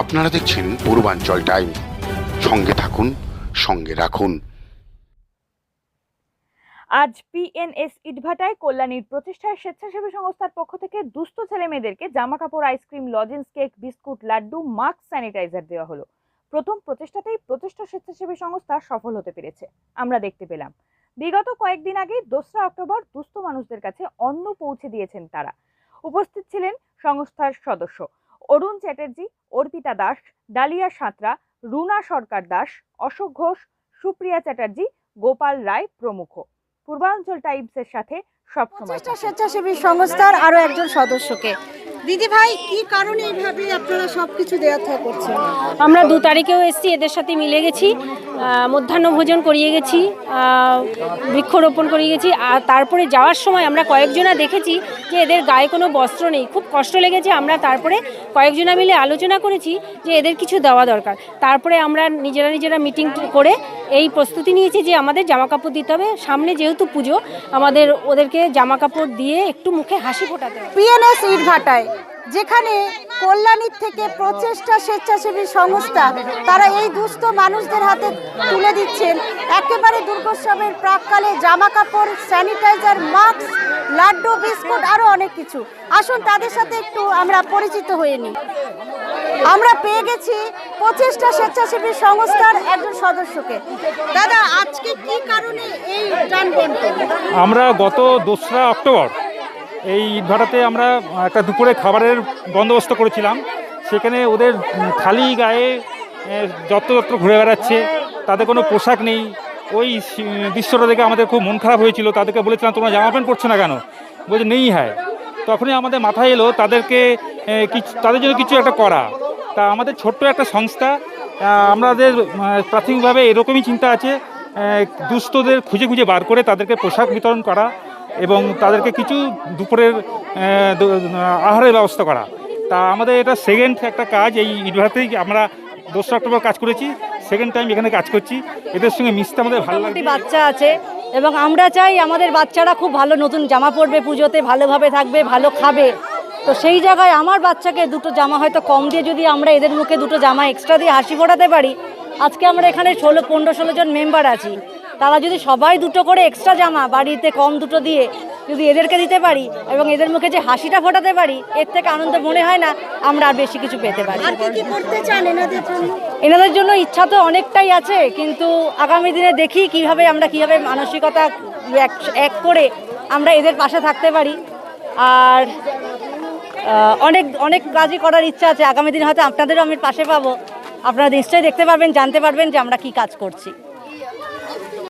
আপনারা দেখছেন পূর্বাঞ্চল টাইম। সঙ্গে থাকুন, সঙ্গে রাখুন। আজ পিএনএস ইটভাটায় কল্যাণীর প্রতিষ্ঠায় স্বেচ্ছাসেবী সংস্থার পক্ষ থেকে দুস্থ ছেলে মেয়েদেরকে জামা কাপড় ice cream, lozenges cake, biscuit, laddu, mask, sanitiser দেওয়া হলো। প্রথম প্রচেষ্টাতেই প্রতিষ্ঠা স্বেচ্ছাসেবী সংস্থা সফল হতে পেরেছে, আমরা দেখতে পেলাম। বিগত কয়েকদিন আগে দোসরা অক্টোবর দুস্থ মানুষদের কাছে অন্ন পৌঁছে দিয়েছেন তারা। উপস্থিত ছিলেন সংস্থার সদস্য অরুণ চ্যাটার্জি অর্পিতা দাস ডালিয়া সাঁতরা রুনা সরকার দাস অশোক ঘোষ সুপ্রিয়া চ্যাটার্জি গোপাল রায় প্রমুখ। পূর্বাঞ্চল টাইমসের সাথে সবসময় স্বেচ্ছাসেবী সংস্থার আরও একজন সদস্যকে। দিদি ভাই কি কারণে এইভাবে আপনারা সবকিছু দেওয়া থাকা করছেন? আমরা দু তারিখেও এসেছি এদের সাথে মিলে গেছি মধ্যাহ্ন ভোজন করিয়ে গেছি বৃক্ষরোপণ করিয়ে গেছি আর তারপরে যাওয়ার সময় আমরা কয়েকজনা দেখেছি যে এদের গায়ে কোনো বস্ত্র নেই। খুব কষ্ট লেগেছে আমরা তারপরে কয়েকজনা মিলে আলোচনা করেছি যে এদের কিছু দেওয়া দরকার। তারপরে আমরা নিজেরা নিজেরা মিটিং করে এই প্রস্তুতি নিয়েছি যে আমাদের জামা কাপড় দিতে হবে। সামনে যেহেতু পুজো আমাদের ওদেরকে জামা কাপড় দিয়ে একটু মুখে হাসি ফোটাতে হবে। পিএনএস ইটভাটায়। যেখানে কল্যাণীর থেকে প্রচেষ্টা স্বেচ্ছাসেবী সংস্থা, তারা এই দুস্থ মানুষদের হাতে তুলে দিচ্ছেন। একেবারে দুর্গোৎসবের প্রাককালে জামা কাপড় স্যানিটাইজার, মাস্ক, লাড্ডু, বিস্কুট আরও অনেক কিছু। আসুন তাদের সাথে একটু আমরা পরিচিত হয়ে নিই। আমরা পেয়ে গেছি প্রচেষ্টা স্বেচ্ছাসেবী সংস্থার একজন সদস্যকে। দাদা, আজকে কি কারণে এই আমরা গত দোসরা অক্টোবর এই ইটভাটাতে আমরা একটা দুপুরে খাবারের বন্দোবস্ত করেছিলাম। সেখানে ওদের খালি গায়ে এ, যত্রযত্র ঘুরে বেড়াচ্ছে তাদের কোনো পোশাক নেই। ওই দৃশ্যটা দেখে আমাদের খুব মন খারাপ হয়েছিল। তাদেরকে বলেছিলাম তোমরা জামা প্যান্ট পরছো না কেন? বলছে নেই হ্যাঁ। তখনই আমাদের মাথায় এলো তাদেরকে কিছু তাদের জন্য কিছু একটা করা। তা আমাদের ছোট্ট একটা সংস্থা আমাদের প্রাথমিকভাবে এরকমই চিন্তা আছে দুস্থদের খুঁজে খুঁজে বার করে তাদেরকে পোশাক বিতরণ করা। এবং তাদেরকে কিছু দুপুরের আহ, আহারের ব্যবস্থা করা। তা আমাদের এটা সেকেন্ড একটা কাজ এই ইটভাটাতেই আমরা দোসরা অক্টোবর কাজ করেছি। সেকেন্ড টাইম এখানে কাজ করছি। এদের সঙ্গে মিশতে আমাদের ভালো লাগে বাচ্চা আছে এবং আমরা চাই আমাদের বাচ্চারা খুব ভালো নতুন জামা পরবে পুজোতে ভালোভাবে থাকবে ভালো খাবে। তো সেই জায়গায় আমার বাচ্চাকে দুটো জামা হয়তো কম দিয়ে যদি আমরা এদের মুখে দুটো জামা এক্সট্রা দিয়ে হাসি ফোটাতে পারি আজকে আমরা এখানে ষোলো পনেরো ষোলো জন মেম্বার আছি। তারা যদি সবাই দুটো করে এক্সট্রা জামা বাড়িতে কম দুটো দিয়ে যদি এদেরকে দিতে পারি এবং এদের মুখে যে হাসিটা ফোটাতে পারি এর থেকে আনন্দ মনে হয় না আমরা আর বেশি কিছু পেতে পারি। এনাদের জন্য? ইচ্ছা তো অনেকটাই আছে কিন্তু আগামী দিনে দেখি কীভাবে আমরা কীভাবে মানসিকতা এক এক করে আমরা এদের পাশে থাকতে পারি। আর অনেক অনেক কাজই করার ইচ্ছা আছে। আগামী দিনে হয়তো আপনাদেরও আমি পাশে পাবো। আপনারা নিশ্চয়ই দেখতে পারবেন জানতে পারবেন যে আমরা কি কাজ করছি।